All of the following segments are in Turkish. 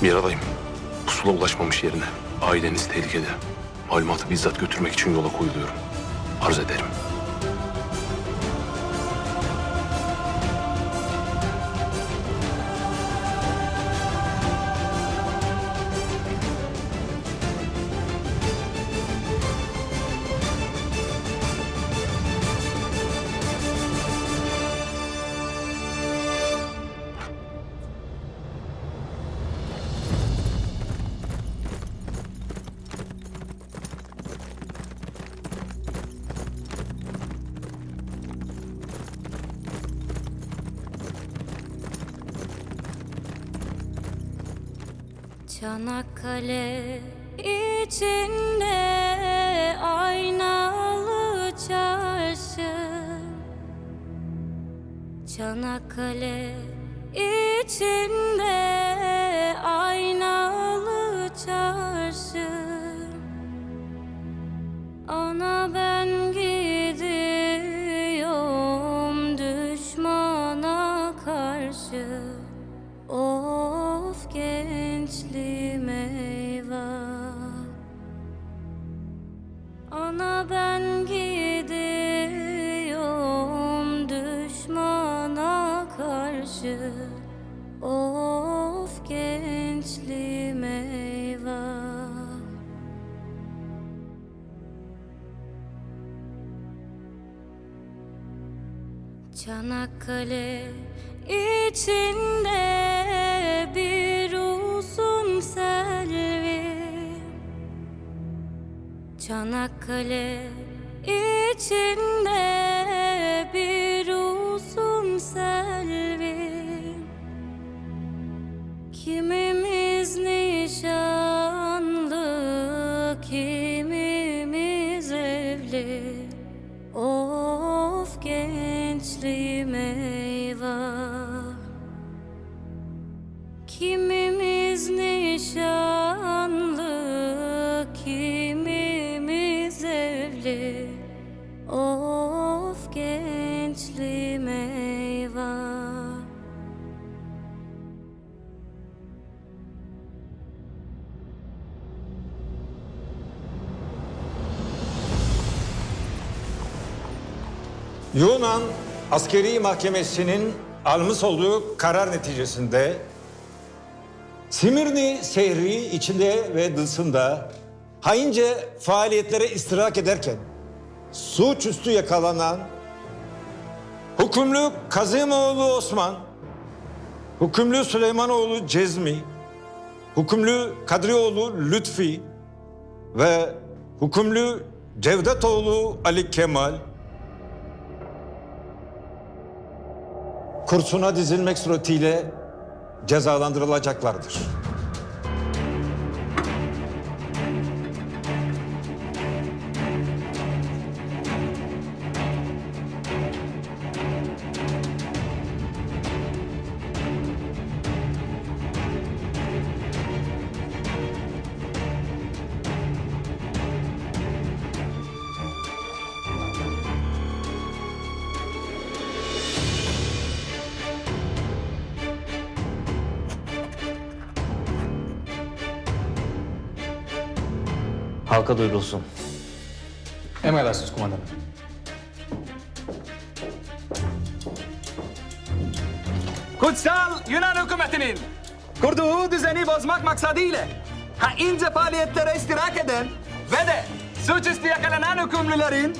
Miralayım. Pusula ulaşmamış yerine. Aileniz tehlikede. Malumatı bizzat götürmek için yola koyuluyorum. Arz ederim. Çanakkale içinde aynalı çarşı. Çanakkale içinde aynalı çarşı. Ana ben gidiyorum düşmana karşı. Of Çanakkale içinde bir uzun selvi. Çanakkale içinde bir uzun selvi. Kimimiz Kimimiz nişanlı, kimimiz evli? Of gençliğim eyvah. Yunan Askeri Mahkemesi'nin almış olduğu karar neticesinde Simirni şehri içinde ve dışında haince faaliyetlere istirahat ederken suçüstü yakalanan hükümlü Kazımoğlu Osman, hükümlü Süleymanoğlu Cezmi, hükümlü Kadrioğlu Lütfi ve hükümlü Cevdetoğlu Ali Kemal kursuna dizilmek suretiyle cezalandırılacaklardır. Halka duyurulsun. Emredersiniz kumandanım. Kutsal Yunan hükümetinin kurduğu düzeni bozmak maksadıyla haince faaliyetlere istirahat eden ve de suçüstü yakalanan hükümlülerin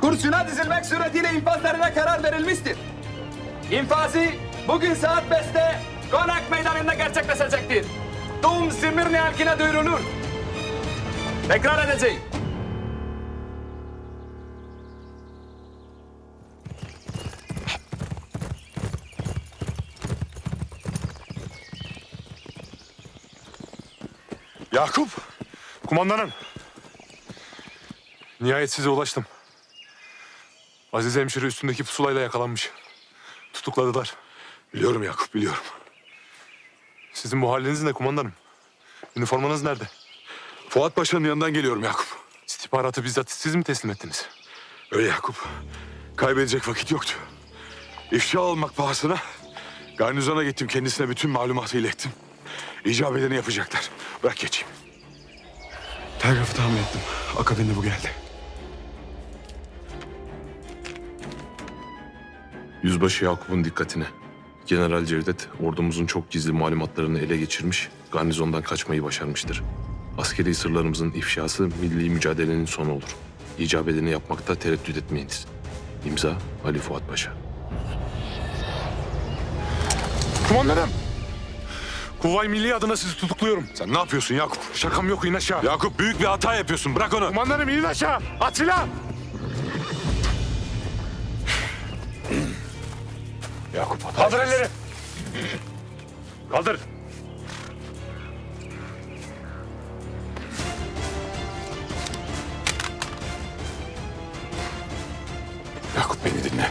kursuna dizilmek suretiyle infazlarına karar verilmiştir. İnfazı bugün saat 5'te Konak Meydanı'nda gerçekleşecektir. Tüm Simirni halkına duyurulur. Tekrar edeceğim. Yakup! Kumandanım. Nihayet size ulaştım. Aziz hemşire üstündeki pusulayla yakalanmış. Tutukladılar. Biliyorum Yakup, biliyorum. Sizin bu haliniz ne kumandanım? Üniformanız nerede? Fuat Paşa'nın yanından geliyorum Yakup. İstihbaratı bizzat siz mi teslim ettiniz? Öyle Yakup. Kaybedecek vakit yoktu. İfşa olmak pahasına garnizona gittim. Kendisine bütün malumatı ilettim. icap edeni yapacaklar. Bırak geçeyim. Telgrafı tahmin ettim. Akabinde bu geldi. Yüzbaşı Yakup'un dikkatine. General Cevdet ordumuzun çok gizli malumatlarını ele geçirmiş, garnizondan kaçmayı başarmıştır. Askeri sırlarımızın ifşası milli mücadelenin sonu olur. İcap edeni yapmakta tereddüt etmeyiniz. İmza Ali Fuat Paşa. Kumandanım! Kuvay Milli adına sizi tutukluyorum. Sen ne yapıyorsun Yakup? Şakam yok in aşağı. Yakup büyük bir hata yapıyorsun. Bırak onu. Kumandanım in aşağı. At silah. Yakup hata Kaldır elleri. Kaldır. Yakup beni dinle.